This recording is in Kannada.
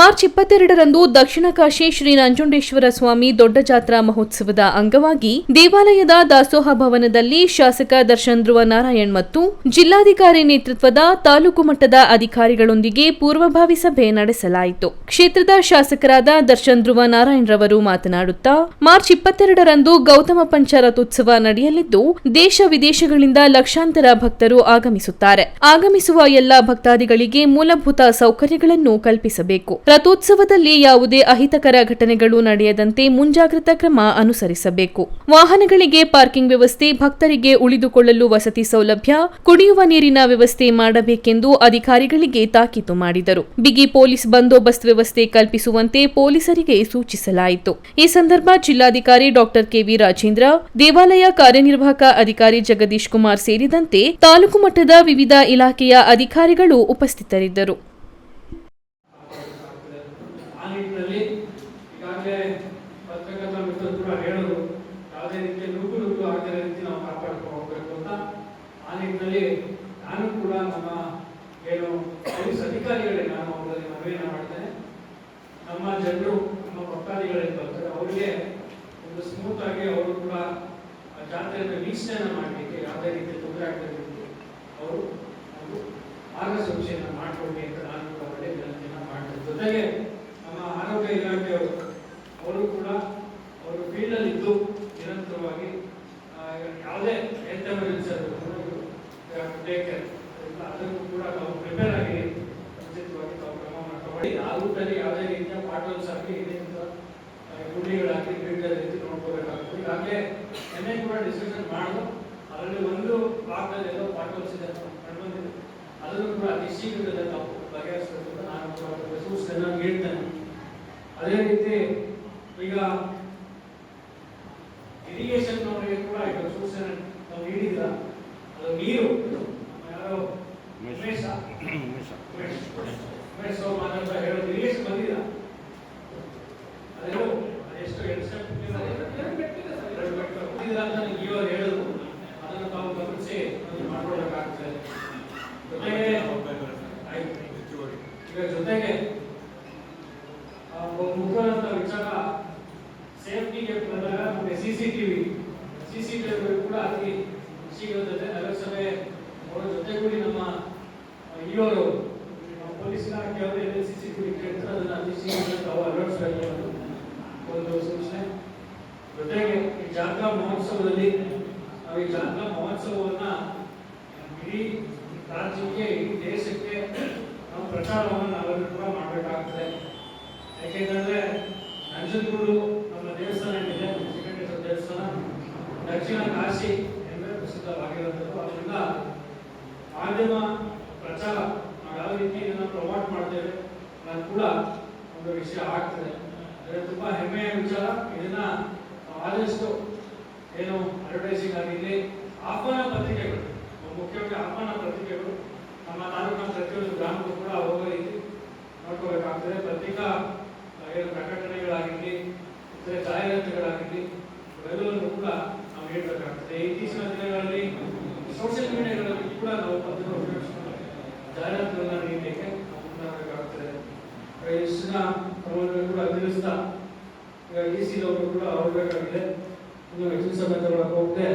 ಮಾರ್ಚ್ ಇಪ್ಪತ್ತೆರಡರಂದು ದಕ್ಷಿಣ ಕಾಶಿ ಶ್ರೀ ನಂಜುಂಡೇಶ್ವರ ಸ್ವಾಮಿ ದೊಡ್ಡ ಜಾತ್ರಾ ಮಹೋತ್ಸವದ ಅಂಗವಾಗಿ ದೇವಾಲಯದ ದಾಸೋಹ ಭವನದಲ್ಲಿ ಶಾಸಕ ದರ್ಶನ್ ಧ್ರುವ ನಾರಾಯಣ್ ಮತ್ತು ಜಿಲ್ಲಾಧಿಕಾರಿ ನೇತೃತ್ವದ ತಾಲೂಕು ಮಟ್ಟದ ಅಧಿಕಾರಿಗಳೊಂದಿಗೆ ಪೂರ್ವಭಾವಿ ಸಭೆ ನಡೆಸಲಾಯಿತು. ಕ್ಷೇತ್ರದ ಶಾಸಕರಾದ ದರ್ಶನ್ ಧ್ರುವ ನಾರಾಯಣ್ ರವರು ಮಾತನಾಡುತ್ತಾ, ಮಾರ್ಚ್ ಇಪ್ಪತ್ತೆರಡರಂದು ಗೌತಮ ಪಂಚರಥೋತ್ಸವ ನಡೆಯಲಿದ್ದು, ದೇಶ ವಿದೇಶಗಳಿಂದ ಲಕ್ಷಾಂತರ ಭಕ್ತರು ಆಗಮಿಸುತ್ತಾರೆ. ಆಗಮಿಸುವ ಎಲ್ಲ ಭಕ್ತಾದಿಗಳಿಗೆ ಮೂಲಭೂತ ಸೌಕರ್ಯಗಳನ್ನು ಕಲ್ಪಿಸಬೇಕು. ರಥೋತ್ಸವದಲ್ಲಿ ಯಾವುದೇ ಅಹಿತಕರ ಘಟನೆಗಳು ನಡೆಯದಂತೆ ಮುಂಜಾಗ್ರತಾ ಕ್ರಮ ಅನುಸರಿಸಬೇಕು. ವಾಹನಗಳಿಗೆ ಪಾರ್ಕಿಂಗ್ ವ್ಯವಸ್ಥೆ, ಭಕ್ತರಿಗೆ ಉಳಿದುಕೊಳ್ಳಲು ವಸತಿ ಸೌಲಭ್ಯ, ಕುಡಿಯುವ ನೀರಿನ ವ್ಯವಸ್ಥೆ ಮಾಡಬೇಕೆಂದು ಅಧಿಕಾರಿಗಳಿಗೆ ತಾಕೀತು ಮಾಡಿದರು. ಬಿಗಿ ಪೊಲೀಸ್ ಬಂದೋಬಸ್ತ್ ವ್ಯವಸ್ಥೆ ಕಲ್ಪಿಸುವಂತೆ ಪೊಲೀಸರಿಗೆ ಸೂಚಿಸಲಾಯಿತು. ಈ ಸಂದರ್ಭ ಜಿಲ್ಲಾಧಿಕಾರಿ ಡಾಕ್ಟರ್ ಕೆವಿ ರಾಜೇಂದ್ರ, ದೇವಾಲಯ ಕಾರ್ಯನಿರ್ವಾಹಕ ಅಧಿಕಾರಿ ಜಗದೀಶ್ ಕುಮಾರ್ ಸೇರಿದಂತೆ ತಾಲೂಕು ಮಟ್ಟದ ವಿವಿಧ ಇಲಾಖೆಯ ಅಧಿಕಾರಿಗಳು ಉಪಸ್ಥಿತರಿದ್ದರು ಆ ನಿಟ್ಟಿನಲ್ಲಿ ಈಗಾಗಲೇ ಪತ್ರಕರ್ತ ಮಿತ್ರರು ಕೂಡ ಹೇಳಿದ್ರು ಯಾವುದೇ ರೀತಿಯ ನುಗ್ಗು ನುಗ್ಗು ಆಗದ ರೀತಿ ನಾವು ಕಾಪಾಡ್ಕೊಂಡು ಹೋಗ್ಬೇಕು ಅಂತ ಆ ನಿಟ್ಟಿನಲ್ಲಿ ನಾನು ಕೂಡ ನಮ್ಮ ಏನು ಪೊಲೀಸ್ ಅಧಿಕಾರಿಗಳಿಗೆ ನಾನು ಅವರಲ್ಲಿ ಮನವಿಯನ್ನು ಮಾಡ್ತೇನೆ. ನಮ್ಮ ಜನರು, ನಮ್ಮ ಭಕ್ತಾದಿಗಳಿಗೆ ಬರ್ತಾರೆ ಅವರಿಗೆ ಒಂದು ಸ್ಮೂತ್ ಆಗಿ ಅವರು ಕೂಡ ಜಾತ್ರೆಯನ್ನು ವೀಕ್ಷಣೆಯನ್ನು ಮಾಡಲಿಕ್ಕೆ ಯಾವುದೇ ರೀತಿ ತೊಂದರೆ ಆಗ್ತದೆ ಅವರು ಒಂದು ಮಾರ್ಗಸೂಚಿಯನ್ನು ಮಾಡಿಕೊಡಿ ಅಂತ ನಾನು ಕೂಡ ಒಳ್ಳೆ ವಿನಂತಿಯನ್ನು ಮಾಡ್ತೇನೆ. ಜೊತೆಗೆ ನಮ್ಮ ಆರೋಗ್ಯ ಇಲಾಖೆಯವರು, ಅವರು ಕೂಡ ಅವರು ಫೀಲ್ಡಲ್ಲಿ ಇದ್ದು ನಿರಂತರವಾಗಿ ಯಾವುದೇ ಹೆಲ್ತ್ ಎಮರ್ಜೆನ್ಸಿ ಅದನ್ನು ಕೂಡ ನಾವು ಪ್ರಿಪೇರ್ ಆಗಿ ಖಚಿತವಾಗಿ ತಾವು ಕ್ರಮವನ್ನು ರೂಟಲ್ಲಿ ಯಾವುದೇ ರೀತಿಯ ಬಾಟಲ್ಸ್ ಹಾಕಿ ಇದರಿಂದ ಗುಂಡಿಗಳಾಕಿ ಬೀಳದ ರೀತಿ ನೋಡ್ಕೋಬೇಕಾಗುತ್ತೆ. ಈಗಾಗಲೇ ನಿನ್ನೆ ಕೂಡ ಡಿಸ್ಕಷನ್ ಮಾಡಿದ್ರು. ಅದರಲ್ಲಿ ಒಂದು ಭಾಗದಲ್ಲಿ ಎಲ್ಲೋ ಪಾಟಲ್ಸ್ ಇದೆ ಕಂಡುಬಂದಿದೆ. ಅದನ್ನು ಕೂಡ ಅತಿ ಶೀಘ್ರದಲ್ಲೇ ನಾವು ಬಗೆಹರಿಸಬೇಕು ನಾನು ಕೂಡ ಸೂಚನೆಯನ್ನು ನೀಡ್ತೇನೆ ಅದೇ ರೀತಿ ಈಗ ಇರಿಗೇಷನ್ ಅವರಿಗೆ ಕೂಡ ಈಗ ಸೂಚನೆ ನಾವು ನೀಡಿದ್ರ? ಅದು ನೀರು ಯಾರೋ ಉಮೇಶ. ಉಮೇಶ್. ಮಾತಾಡ್ತಾ ಹೇಳೋದು ಇರಿಗೇಷನ್ ಬಂದಿಲ್ಲ ಅದೇನು ಎಷ್ಟು ಸ್ಟೆಪ್ ಬಂದಿಲ್ಲ ಅಂತ ನನಗೆ ಇವಾಗ ಹೇಳಿದ್ರು ಅದನ್ನು ತಾವು ಗಮನಿಸಿ ಮಾಡ್ಕೊಳ್ಬೇಕಾಗ್ತದೆ ಜೊತೆಗೆ. ಈಗ ಜೊತೆಗೆ ಮುಖ್ಯವಾದಂಥ ವಿಚಾರ ಸೇಫ್ಟಿಗೆ ಬಂದಾಗ ನಮಗೆ ಸಿ ಸಿ ಕೂಡ ಅತಿ ಶೀಘ್ರದಲ್ಲೇ ನಗರಸಭೆ ಅವರ ಜೊತೆಗೂಡಿ ನಮ್ಮ ಇವರು ಇಲಾಖೆಯವರು ಎಲ್ಲಿ ಸಿ ಒಂದು ಸೂಚನೆ ಜೊತೆಗೆ ಈ ಜಾತ್ರಾ ಮಹೋತ್ಸವದಲ್ಲಿ ನಾವು ಈ ಜಾತ್ರಾ ಮಹೋತ್ಸವವನ್ನ ಇಡೀ ರಾಜ್ಯಕ್ಕೆ, ಇಡೀ ದೇಶಕ್ಕೆ ನಾವು ಪ್ರಚಾರವನ್ನು ನಾವೆಲ್ಲರೂ ಕೂಡ ಮಾಡಬೇಕಾಗ್ತದೆ. ಯಾಕೆಂತಂದ್ರೆ ನಂಜನಗೂಡು ನಮ್ಮ ದೇವಸ್ಥಾನ ಏನಿದೆ ಶ್ರೀಕಂಠೇಶ್ವರ ದೇವಸ್ಥಾನ, ದಕ್ಷಿಣ ಕಾಶಿ ಎಂದರೆ ಪ್ರಸಿದ್ಧವಾಗಿರುವಂಥದ್ದು. ಅದರಿಂದ ಮಾಧ್ಯಮ ಪ್ರಚಾರ ನಾವು ಯಾವ ರೀತಿ ಇದನ್ನು ಪ್ರಮೋಟ್ ಮಾಡ್ತೇವೆ. ನಾನು ಕೂಡ ಒಂದು ವಿಷಯ ಆಗ್ತದೆ. ಇದು ತುಂಬ ಹೆಮ್ಮೆಯ ವಿಚಾರ. ಇದನ್ನ ಆದಷ್ಟು ಏನು ಅಡ್ವರ್ಟೈಸಿಂಗ್ ಆಗಿರಲಿ ಆಹ್ವಾನ ಪತ್ರಿಕೆಗಳು ಮುಖ್ಯವಾಗಿ ಆಹ್ವಾನ ಪತ್ರಿಕೆಗಳು, ನಮ್ಮ ತಾಲೂಕಿನ ಪ್ರತಿಯೊಂದು ಗ್ರಾಮಕ್ಕೂ ಕೂಡ ಹೋಗೋ ರೀತಿ ನೋಡ್ಕೋಬೇಕಾಗ್ತದೆ. ಪತ್ರಿಕಾ ಏನು ಪ್ರಕಟಣೆಗಳಾಗಿರಲಿ, ಇತರೆ ಜಾಹೀರಾತುಗಳಾಗಿರಲಿ ಇವೆಲ್ಲವನ್ನು ಕೂಡ ನಾವು ಹೇಳಬೇಕಾಗ್ತದೆ. ಇತ್ತೀಚಿನ ದಿನಗಳಲ್ಲಿ ಸೋಷಿಯಲ್ ಮೀಡಿಯಾಗಳಲ್ಲಿ ಕೂಡ ನಾವು ಪತ್ರಿಕೆ ಜಾಹೀರಾತುಗಳನ್ನ ನೀಡಲಿಕ್ಕೆ ಮುಂದಾಗಬೇಕಾಗ್ತದೆ ಇಷ್ಟಿನ ಕ್ರಮಗಳನ್ನು ಕೂಡ ತಿಳಿಸ್ತಾ ಈಗ ಇ ಸಿ ಅವರು ಕೂಡ ಹೋಗಬೇಕಾಗಿದೆ ಇನ್ನು ಹೆಚ್ಚಿನ ತಗೊಳಕ್ಕೆ ಹೋಗದೆ